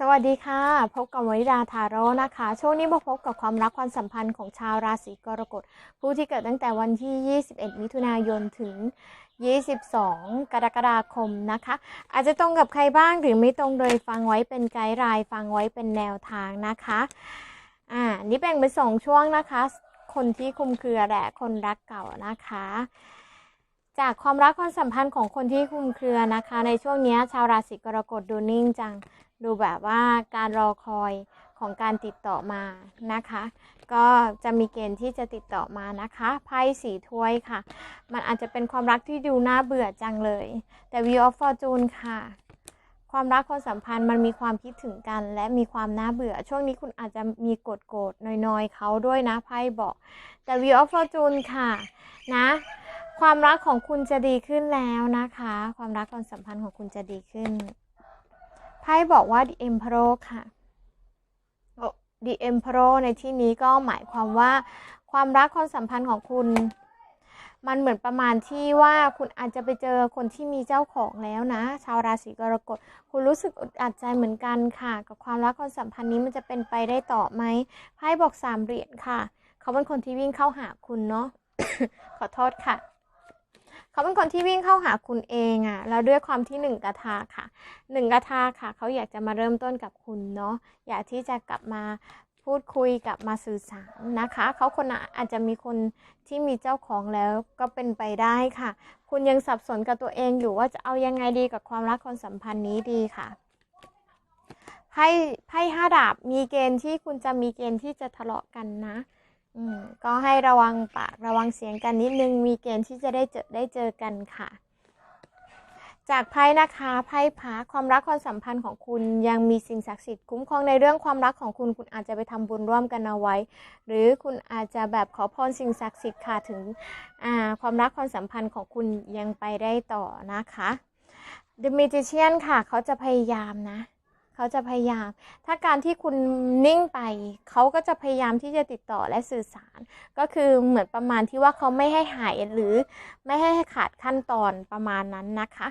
สวัสดีค่ะ พบกับวนิดาทาโร่นะคะ ช่วงนี้มาพบกับความรักความสัมพันธ์ของชาวราศีกรกฎ ผู้ที่เกิดตั้งแต่วันที่ 21 มิถุนายนถึง 22 กรกฎาคมนะคะ อาจจะตรงกับใครบ้างหรือไม่ตรงโดยฟังไว้เป็นไกด์ไลน์ฟังไว้เป็นแนวทางนะคะอ่านี่แบ่งเป็นสองช่วงนะคะ คนที่คุมเครือและคนรักเก่านะคะ จากความรักความสัมพันธ์ของคนที่คุมเครือนะคะ ในช่วงนี้ชาวราศีกรกฎดูนิ่งจัง ดูแบบว่าการรอคอยของการติดต่อมานะคะ ก็จะมีเกณฑ์ที่จะติดต่อมานะคะไพ่สีถ้วยค่ะ มันอาจจะเป็นความรักที่ดูน่าเบื่อจังเลย แต่ View of Fortune ค่ะ ความรักความสัมพันธ์มันมีความคิดถึงกัน และมีความน่าเบื่อ ช่วงนี้คุณอาจจะมีโกรธโกรธๆน้อยๆเขาด้วยนะไพ่บอกแต่ View of Fortune ค่ะ นะ ความรักของคุณจะดีขึ้นแล้วนะคะ ความรักความสัมพันธ์ของคุณจะดีขึ้น ไพ่บอกว่า The Emperor ค่ะ The Emperor ในที่นี้ก็หมายความว่า ความรักความสัมพันธ์ของคุณ มันเหมือนประมาณที่ว่าคุณอาจจะไปเจอคนที่มีเจ้าของแล้วนะ ชาวราศีกรกฎ คุณรู้สึกอึดอัดใจเหมือนกันค่ะ กับความรักความสัมพันธ์นี้มันจะเป็นไปได้ต่อไหมไพ่บอกสามเหรียญค่ะ เขาเป็นคนที่วิ่งเข้าหาคุณเนาะ ขอโทษค่ะ เขาเป็นคนที่วิ่งเข้าหาคุณเองอะ่ะแล้วด้วยความที่หนึ่งกระทาค่ะหนึ่งกระทาค่ะ เขาอยากจะมาเริ่มต้นกับคุณเนาะอยากที่จะกลับมาพูดคุยกลับมาสื่อสารนะคะ เขาคนอาจจะมีคนที่มีเจ้าของแล้วก็เป็นไปได้ค่ะ คุณยังสับสนกับตัวเองอยู่ว่าจะเอายังไงดีกับความรักความสัมพันธ์นี้ดีค่ะไพ่ไพ่ห้าดาบมีเกณฑ์ที่คุณจะมีเกณฑ์ที่จะทะเลาะกันนะ อืมก็ให้ระวังปากระวังเสียงกันนิดนึง มีเกณฑ์ที่จะได้เจอได้เจอกันค่ะ จากไพ่นะคะไพ่พระความรักความสัมพันธ์ของคุณยังมีสิ่งศักดิ์สิทธิ์คุ้มครองในเรื่องความรักของคุณคุณอาจจะไปทำบุญร่วมกันเอาไว้ หรือคุณอาจจะแบบขอพรสิ่งศักดิ์สิทธิ์ค่ะถึงอ่าความรักความสัมพันธ์ของคุณยังไปได้ต่อนะคะ The Magician ค่ะ เขาจะพยายามนะ เขาจะพยายาม ถ้าการที่คุณนิ่งไป เขาก็จะพยายามที่จะติดต่อและสื่อสาร ก็คือเหมือนประมาณที่ว่าเขาไม่ให้หายหรือไม่ให้ขาดขั้นตอนประมาณนั้นนะคะ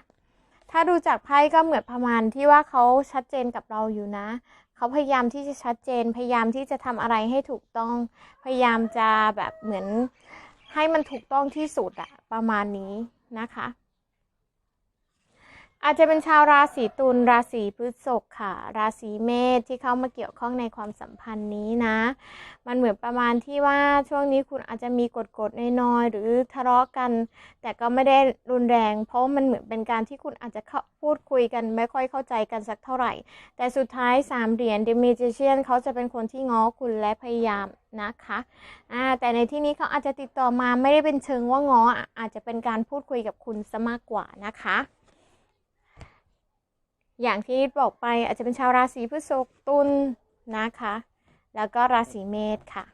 ถ้าดูจากไพ่ก็เหมือนประมาณที่ว่าเขาชัดเจนกับเราอยู่นะ เขาพยายามที่จะชัดเจน พยายามที่จะทำอะไรให้ถูกต้อง พยายามจะแบบเหมือนให้มันถูกต้องที่สุดอะประมาณนี้นะคะ อาจจะเป็นชาวราศีตุลราศีพฤษภค่ะ ราศีเมษที่เข้ามาเกี่ยวข้องในความสัมพันธ์นี้นะ มันเหมือนประมาณที่ว่าช่วงนี้คุณอาจจะมีกฎกฎน้อยๆหรือทะเลาะกัน แต่ก็ไม่ได้รุนแรง เพราะมันเหมือนเป็นการที่คุณอาจจะพูดคุยกันไม่ค่อยเข้าใจกันสักเท่าไหร่ แต่สุดท้ายสามเหรียญ The Magician เขาจะเป็นคนที่ง้อคุณและพยายามนะคะอ่าแต่ในที่นี้เขาอาจจะติดต่อมาไม่ได้เป็นเชิงว่าง้ออาจจะเป็นการพูดคุยกับคุณซะมากกว่านะคะ อย่างที่บอกไปอาจจะเป็นชาวราศีพฤษภตุลนะคะ แล้วก็ราศีเมษค่ะ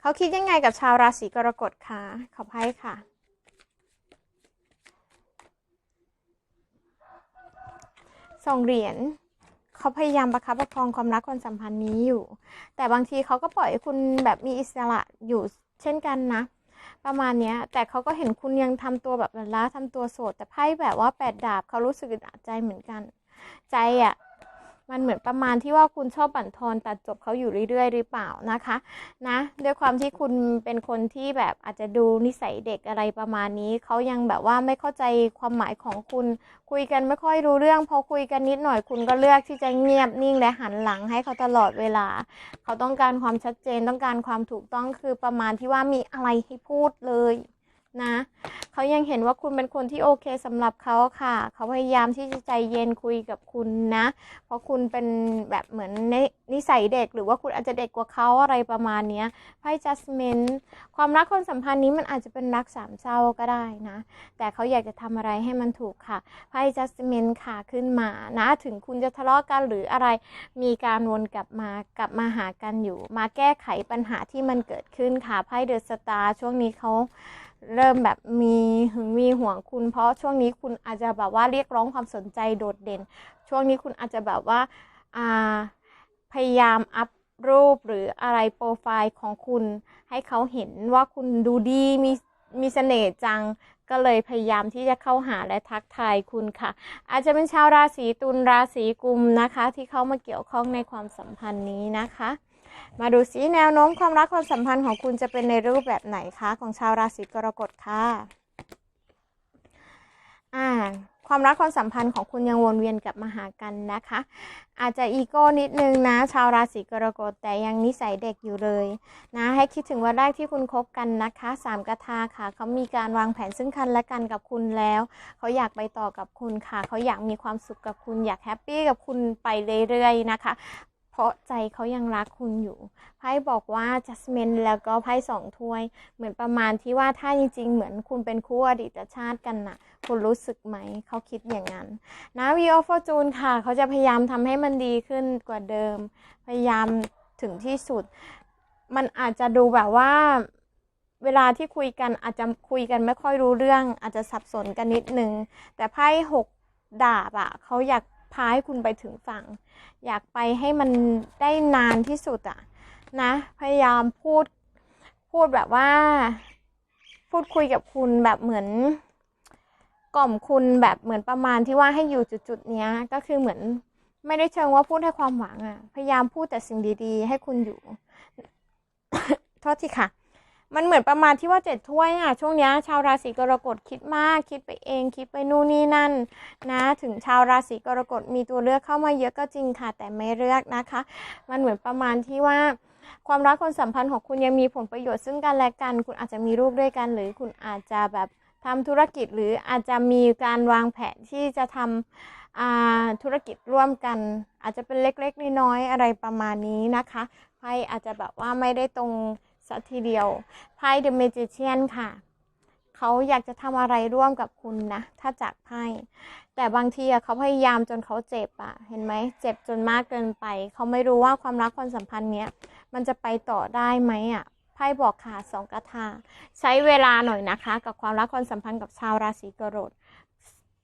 เขาคิดยังไงกับชาวราศีกรกฎคะขอไพ่ค่ะ ส่งเหรียญเขาพยายามประคับประคองความรักความสัมพันธ์นี้อยู่ แต่บางทีเขาก็ปล่อยให้คุณแบบมีอิสระอยู่เช่นกันนะ ประมาณเนี้ย แต่เขาก็เห็นคุณยังทำตัวแบบล้าทำตัวโสด แต่ไพ่แบบว่าแปดดาบเขารู้สึกอึดอัดใจเหมือนกัน ใจอะ่ะ มันเหมือนประมาณที่ว่าคุณชอบบั่นทอนตัดจบเขาอยู่เรื่อยๆ หรือเปล่านะคะนะด้วยความที่คุณเป็นคนที่แบบอาจจะดูนิสัยเด็กอะไรประมาณนี้เขายังแบบว่าไม่เข้าใจความหมายของคุณ คุยกันไม่ค่อยรู้เรื่องพอคุยกันนิดหน่อยคุณก็เลือกที่จะเงียบนิ่งและหันหลังให้เขาตลอดเวลา เขาต้องการความชัดเจนต้องการความถูกต้องคือประมาณที่ว่ามีอะไรให้พูดเลยนะ เขายังเห็นว่าคุณเป็นคนที่โอเคสำหรับเขาค่ะ เขาพยายามที่จะใจเย็นคุยกับคุณนะ เพราะคุณเป็นแบบเหมือนนนิสัยเด็ก หรือว่าคุณอาจจะเด็กกว่าเขาอะไรประมาณนี้ไพ่ judgment ความรักความสัมพันธ์นี้มันอาจจะเป็นรักสามเศร้าก็ได้นะ แต่เขาอยากจะทำอะไรให้มันถูกค่ะไพ่ judgment ค่ะขึ้นมานะ ถึงคุณจะทะเลาะกันหรืออะไร มีการวนกลับมากลับมาหากันอยู่ มาแก้ไขปัญหาที่มันเกิดขึ้นค่ะไพ่เดอะสตาร์ช่วงนี้เขาเริ่มแบบมีหึงมีห่วงคุณ เพราะช่วงนี้คุณอาจจะแบบว่าเรียกร้องความสนใจโดดเด่น ช่วงนี้คุณอาจจะแบบว่าพยายามอัพรูปหรืออะไรโปรไฟล์ของคุณ ให้เขาเห็นว่าคุณดูดีมีมีเสน่ห์จังก็เลยพยายามที่จะเข้าหาและทักทายคุณค่ะ อาจจะเป็นชาวราศีตุลราศีกุมนะคะ ที่เข้ามาเกี่ยวข้องในความสัมพันธ์นี้นะคะ มาดูซิแนวโน้มความรักความสัมพันธ์ของคุณจะเป็นในรูปแบบไหนคะ ของชาวราศีกรกฎค่ะ อ่าความรักความสัมพันธ์ของคุณยังวนเวียนกลับมาหากันนะคะ อาจจะอีโก้นิดนึงนะ ชาวราศีกรกฎแต่ยังนิสัยเด็กอยู่เลยนะให้คิดถึงวันแรกที่คุณคบกันนะคะสามกระทาค่ะเขามีการวางแผนซึ่งกันและกันกับคุณแล้ว เขาอยากไปต่อกับคุณค่ะ เขาอยากมีความสุขกับคุณอยากแฮปปี้กับคุณไปเรื่อยๆนะคะ ราะใจเขายังรักคุณอยู่ไพ่บอกว่า judgment แล้วก็ไพ่สองถ้วย เหมือนประมาณที่ว่าถ้าจริงๆ เหมือนคุณเป็นคู่อดีตชาติกันน่ะ คุณรู้สึกไหม เขาคิดอย่างนั้น นะ v ีออฟฟอร์จูนค่ะ เขาจะพยายามทำให้มันดีขึ้นกว่าเดิม พยายามถึงที่สุด มันอาจจะดูแบบว่าเวลาที่คุยกันอาจจะคุยกันไม่ค่อยรู้เรื่อง อาจจะสับสนกันนิดนึง แต่ไพ่หกดาบอะเขาอยาก พาให้คุณไปถึงฝั่ง อยากไปให้มันได้นานที่สุดอะนะ พยายามพูดพูดแบบว่า พูดคุยกับคุณแบบเหมือน กล่อมคุณแบบเหมือนประมาณที่ว่าให้อยู่จุดๆเนี้ย ก็คือเหมือนไม่ได้เชิงว่าพูดให้ความหวังอะพยายามพูดแต่สิ่งดี ๆ ให้คุณอยู่ โทษทีค่ะ มันเหมือนประมาณที่ว่าเจ็ดถ้วยอะช่วงนี้ชาวราศีกรกฎคิดมาก คิดไปเอง คิดไปนู่นนี่นั่น นะ ถึงชาวราศีกรกฎมีตัวเลือกเข้ามาเยอะก็จริงค่ะ แต่ไม่เลือกนะคะ มันเหมือนประมาณที่ว่า ความรักความสัมพันธ์ของคุณยังมีผลประโยชน์ซึ่งกันและกัน คุณอาจจะมีลูกด้วยกัน หรือคุณอาจจะแบบทำธุรกิจหรืออาจจะมีการวางแผนที่จะทำอ่าธุรกิจร่วมกัน อาจจะเป็นเล็กๆน้อยๆอะไรประมาณนี้นะคะไพ่อาจจะแบบว่าไม่ได้ตรง สักทีเดียวไพ่ The Magician ค่ะเขาอยากจะทำอะไรร่วมกับคุณนะ ถ้าจากไพ่แต่บางทีเขาพยายามจนเขาเจ็บอะเห็นไหมเจ็บจนมากเกินไป เขาไม่รู้ว่าความรักความสัมพันธ์เนี้ยมันจะไปต่อได้ไหมอะไพ่บอกค่ะสองกระทา ใช้เวลาหน่อยนะคะ กับความรักความสัมพันธ์กับชาวราศีกรกฎ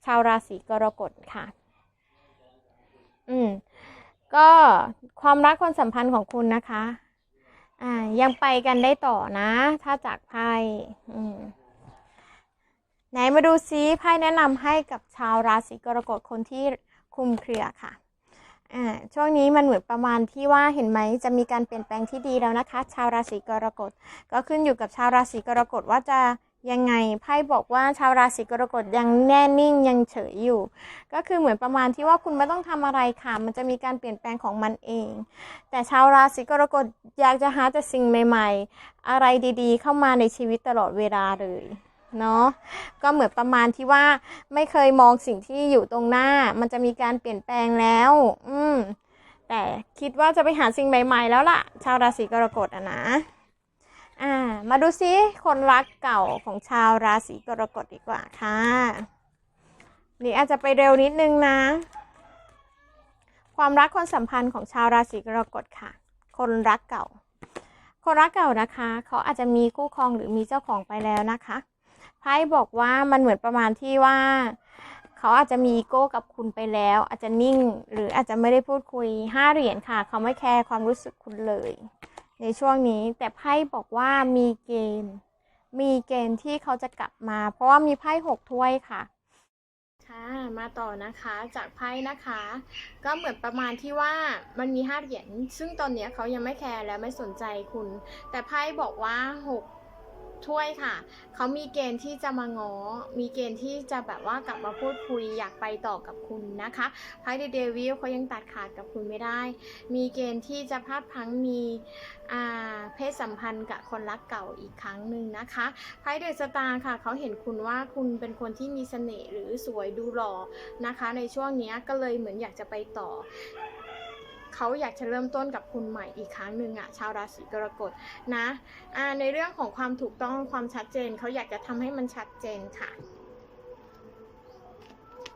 ชาวราศีกรกฎค่ะ อืมก็ความรักความสัมพันธ์ของคุณนะคะ อ่า ยังไปกันได้ต่อนะ ถ้าจากไพ่ไหนมาดูซิไพ่แนะนำให้กับชาวราศีกรกฎคนที่คุมเครือค่ะช่วงนี้มันเหมือนประมาณที่ว่าเห็นไหมจะมีการเปลี่ยนแปลงที่ดีแล้วนะคะ ชาวราศีกรกฎก็ขึ้นอยู่กับชาวราศีกรกฎว่าจะ ยังไงไพ่บอกว่าชาวราศีกรกฎยังแน่นิ่งยังเฉยอยู่ ก็คือเหมือนประมาณที่ว่าคุณไม่ต้องทำอะไรค่ะ มันจะมีการเปลี่ยนแปลงของมันเอง แต่ชาวราศีกรกฎอยากจะหาแต่สิ่งใหม่ ๆ อะไรดีๆ เข้ามาในชีวิตตลอดเวลาเลยเนาะก็เหมือนประมาณที่ว่าไม่เคยมองสิ่งที่อยู่ตรงหน้า มันจะมีการเปลี่ยนแปลงแล้ว อืมแต่คิดว่าจะไปหาสิ่งใหม่ ๆ แล้วล่ะ ชาวราศีกรกฎอะนะ อ่า มาดูซิคนรักเก่าของชาวราศีกรกฎดีกว่าค่ะนี่อาจจะไปเร็วนิดนึงนะ ความรักความสัมพันธ์ของชาวราศีกรกฎค่ะ คนรักเก่า คนรักเก่านะคะ เขาอาจจะมีคู่ครองหรือมีเจ้าของไปแล้วนะคะไพ่บอกว่ามันเหมือนประมาณที่ว่า เขาอาจจะมีอีโก้กับคุณไปแล้ว อาจจะนิ่ง หรืออาจจะไม่ได้พูดคุยห้าเหรียญค่ะ เขาไม่แคร์ความรู้สึกคุณเลย ในช่วงนี้ แต่ไพ่บอกว่ามีเกณฑ์ มีเกณฑ์ที่เขาจะกลับมา เพราะว่ามีไพ่หกถ้วยค่ะค่ะมาต่อนะคะจากไพ่นะคะ ก็เหมือนประมาณที่ว่ามันมีห้าเหรียญซึ่งตอนเนี้ยเขายังไม่แคร์และไม่สนใจคุณ แต่ไพ่บอกว่าหก ถ้วยค่ะ เขามีเกณฑ์ที่จะมาง้อมีเกณฑ์ที่จะแบบว่ากลับมาพูดคุยอยากไปต่อกับคุณนะคะไพ่เดวิลเขายังตัดขาดกับคุณไม่ได้ มีเกณฑ์ที่จะพลาดพังมีเพศสัมพันธ์กับคนรักเก่าอีกครั้งหนึ่งนะคะไพ่เดสตาร์ค่ะ เขาเห็นคุณว่าคุณเป็นคนที่มีเสน่ห์หรือสวยดูหล่อนะคะ ในช่วงนี้ก็เลยเหมือนอยากจะไปต่อ เขาอยากจะเริ่มต้นกับคุณใหม่อีกครั้งหนึ่งอะชาวราศีกรกฎนะอ่าในเรื่องของความถูกต้องความชัดเจนเขาอยากจะทำให้มันชัดเจนค่ะ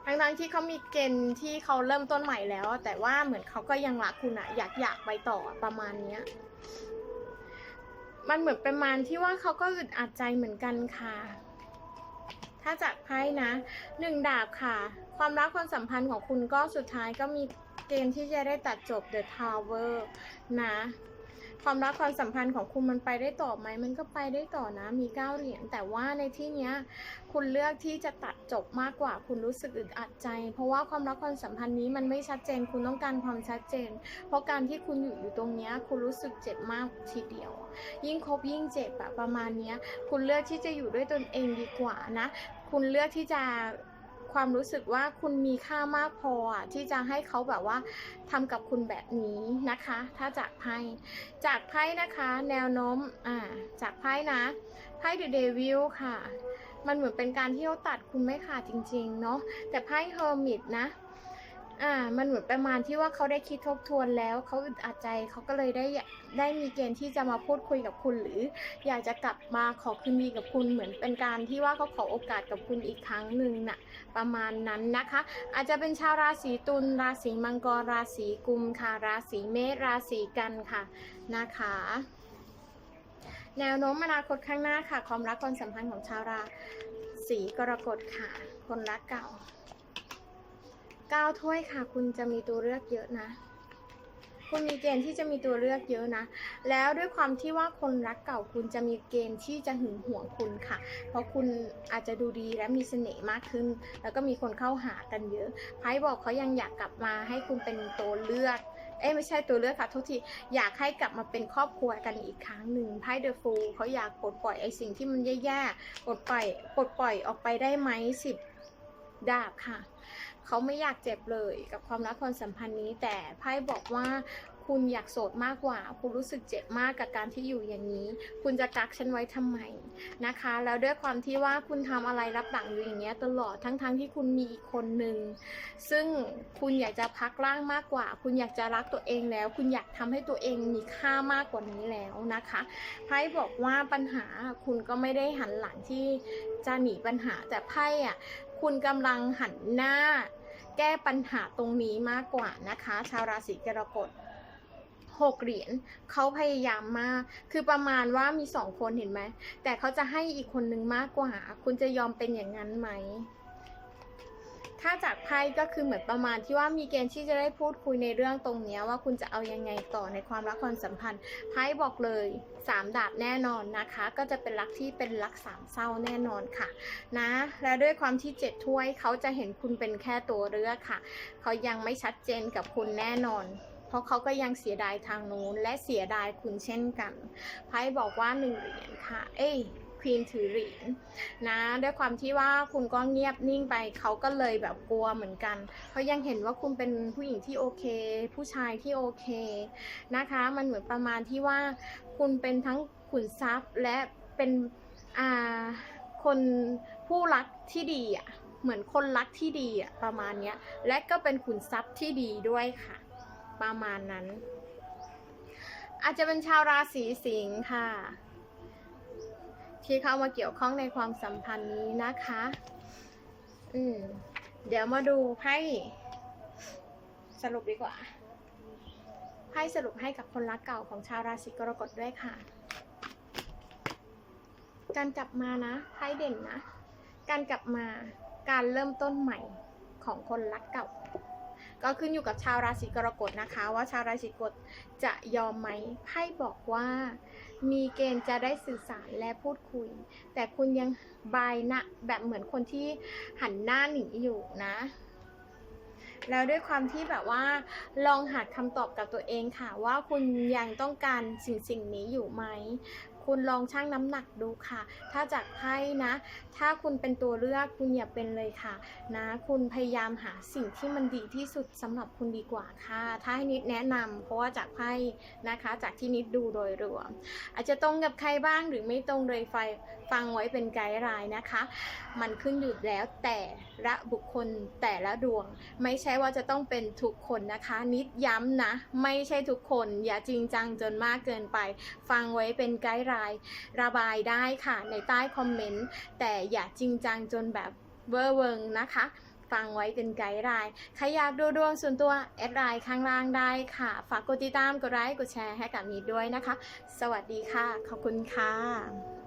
ทั้งๆที่เขามีเกณฑ์ที่เขาเริ่มต้นใหม่แล้ว แต่ว่าเหมือนเขาก็ยังรักคุณอะอยากอยากไปต่อประมาณเนี้ยมันเหมือนประมาณที่ว่าเขาก็อึดอัดใจเหมือนกันค่ะ ถ้าจากไพ่นะหนึ่งดาบค่ะ ความรักความสัมพันธ์ของคุณก็สุดท้ายก็มี เกณฑ์ที่จะได้ตัดจบ The Tower นะ ความรักความสัมพันธ์ของคุณมันไปได้ต่อไหม มันก็ไปได้ต่อนะ มีเก้าเหรียญ แต่ว่าในที่เนี้ย คุณเลือกที่จะตัดจบมากกว่า คุณรู้สึกอึดอัดใจ เพราะว่าความรักความสัมพันธ์นี้มันไม่ชัดเจน คุณต้องการความชัดเจน เพราะการที่คุณอยู่อยู่ตรงเนี้ย คุณรู้สึกเจ็บมากทีเดียว ยิ่งคบยิ่งเจ็บอะประมาณเนี้ย คุณเลือกที่จะอยู่ด้วยตนเองดีกว่านะ คุณเลือกที่จะ ความรู้สึกว่าคุณมีค่ามากพอที่จะให้เขาแบบว่าทำกับคุณแบบนี้นะคะ ถ้าจากไพ่จากไพ่นะคะ แนวโน้มอ่าจากไพ่นะไพ่เดอะเดวิลค่ะ มันเหมือนเป็นการที่เขาตัดคุณไม่ขาดจริง ๆ เนาะแต่ไพ่เฮอร์มิตนะ อ่า มันเหมือนประมาณที่ว่าเขาได้คิดทบทวนแล้วเขาอึดอัดใจเขาก็เลยได้ได้มีเกณฑ์ที่จะมาพูดคุยกับคุณ หรือ อยากจะกลับมาขอคืนดีกับคุณเหมือนเป็นการที่ว่าเขาขอโอกาสกับคุณอีกครั้งหนึ่งน่ะประมาณนั้นนะคะ อาจจะเป็นชาวราศีตุลราศีมังกรราศีกุมค่ะราศีเมษราศีกันค่ะนะคะแนวโน้มอนาคตข้างหน้าค่ะ ความรักความสัมพันธ์ของชาวราศีกรกฎค่ะ คนรักเก่า เก้าถ้วยค่ะ คุณจะมีตัวเลือกเยอะนะ คุณมีเกณฑ์ที่จะมีตัวเลือกเยอะนะ แล้วด้วยความที่ว่าคนรักเก่าคุณจะมีเกณฑ์ที่จะหึงหวงคุณค่ะ เพราะคุณอาจจะดูดีและมีเสน่ห์มากขึ้น แล้วก็มีคนเข้าหากันเยอะไพ่บอกเขายังอยากกลับมาให้คุณเป็นตัวเลือกเอ้ไม่ใช่ตัวเลือกค่ะโทษทีอยากให้กลับมาเป็นครอบครัวกันอีกครั้งหนึ่งไพ่เดอะฟูเขาอยากปลดปล่อยไอ้สิ่งที่มันแย่ๆปลดปล่อยปลดปล่อยออกไปได้ไหมสิบดาบค่ะ เขาไม่อยากเจ็บเลย กับความรักความสัมพันธ์นี้ แต่ไพ่บอกว่า คุณอยากโสดมากกว่า คุณรู้สึกเจ็บมากกับการที่อยู่อย่างนี้ คุณจะกักฉันไว้ทำไมนะคะ แล้วด้วยความที่ว่าคุณทำอะไรรับหลังอยู่อย่างเงี้ยตลอดทั้งๆทที่คุณมีอีกคนหนึ่งซึ่งคุณอยากจะพักร่างมากกว่า คุณอยากจะรักตัวเองแล้ว คุณอยากทำให้ตัวเองมีค่ามากกว่านี้แล้วนะคะไพ่บอกว่าปัญหาคุณก็ไม่ได้หันหลังที่จะหนีปัญหาแต่ไพ่อะคุณกำลังหันหน้าแก้ปัญหาตรงนี้มากกว่านะคะ ชาวราศีกรกฎ หกเหรียญเขาพยายามมาก คือประมาณว่ามีสองคนเห็นไหม แต่เขาจะให้อีกคนนึงมากกว่า คุณจะยอมเป็นอย่างนั้นไหม ถ้าจากไพ่ก็คือเหมือนประมาณที่ว่ามีเกณฑ์ที่จะได้พูดคุยในเรื่องตรงนี้ว่าคุณจะเอายังไงต่อในความรักความสัมพันธ์ ไพ่บอกเลยสามดาบแน่นอนนะคะ ก็จะเป็นรักที่เป็นรักสามเศร้าแน่นอนค่ะ นะ และด้วยความที่เจ็ดถ้วยเขาจะเห็นคุณเป็นแค่ตัวเลือค่ะ เขายังไม่ชัดเจนกับคุณแน่นอน เพราะเขาก็ยังเสียดายทางนู้นและเสียดายคุณเช่นกัน ไพ่บอกว่าหนึ่งเหรียญค่ะ เอ้ยควีนถือเหรียญนะด้วยความที่ว่าคุณก็เงียบนิ่งไปเขาก็เลยแบบกลัวเหมือนกันเขายังเห็นว่าคุณเป็นผู้หญิงที่โอเค ผู้ชายที่โอเคนะคะ มันเหมือนประมาณที่ว่าคุณเป็นทั้งขุนทรัพย์และเป็นอ่าคนผู้รักที่ดีอะเหมือนคนรักที่ดีอะประมาณเนี้ยและก็เป็นขุนทรัพย์ที่ดีด้วยค่ะ ประมาณนั้น อาจจะเป็นชาวราศีสิงค์ค่ะ ที่เข้ามาเกี่ยวข้องในความสัมพันธ์นี้นะคะ อืมเดี๋ยวมาดูไพ่สรุปดีกว่าไพ่สรุปให้กับคนรักเก่าของชาวราศีกรกฎด้วยค่ะ การกลับมานะไพ่เด่นนะ การกลับมาการเริ่มต้นใหม่ของคนรักเก่า ก็ขึ้นอยู่กับชาวราศีกรกฎนะคะ ว่าชาวราศีกรกฎจะยอมไหมไพ่บอกว่า มีเกณฑ์จะได้สื่อสารและพูดคุย แต่คุณยังบายหนะแบบเหมือนคนที่หันหน้าหนีอยู่นะแล้วด้วยความที่แบบว่าลองหาคำตอบกับตัวเองค่ะ ว่าคุณยังต้องการสิ่งสิ่งนี้อยู่ไหม คุณลองชั่งน้ำหนักดูค่ะ ถ้าจากไพ่นะ ถ้าคุณเป็นตัวเลือกคุณอย่าเป็นเลยค่ะ นะ คุณพยายามหาสิ่งที่มันดีที่สุดสำหรับคุณดีกว่าค่ะ ถ้าให้นิดแนะนำเพราะว่าจากไพ่นะคะ จากที่นิดดูโดยรวม อาจจะตรงกับใครบ้างหรือไม่ตรงเลยไฟ ฟังไว้เป็นไกด์ไลน์นะคะ มันขึ้นอยู่แล้วแต่ละบุคคลแต่ละดวง ไม่ใช่ว่าจะต้องเป็นทุกคนนะคะ นิดย้ำนะ ไม่ใช่ทุกคน อย่าจริงจังจนมากเกินไป ฟังไว้เป็นไกด์ไลน์ระบายได้ค่ะในใต้คอมเมนต์แต่อย่าจริงจังจนแบบเวอร์เวิงนะคะฟังไว้เป็นไกด์ไลน์ใครอยากดูดวงส่วนตัวแอดไลน์ข้างล่างได้ค่ะ ฝากกดติดตาม กดไลค์ กดแชร์ให้กับนิดด้วยนะคะ สวัสดีค่ะ ขอบคุณค่ะ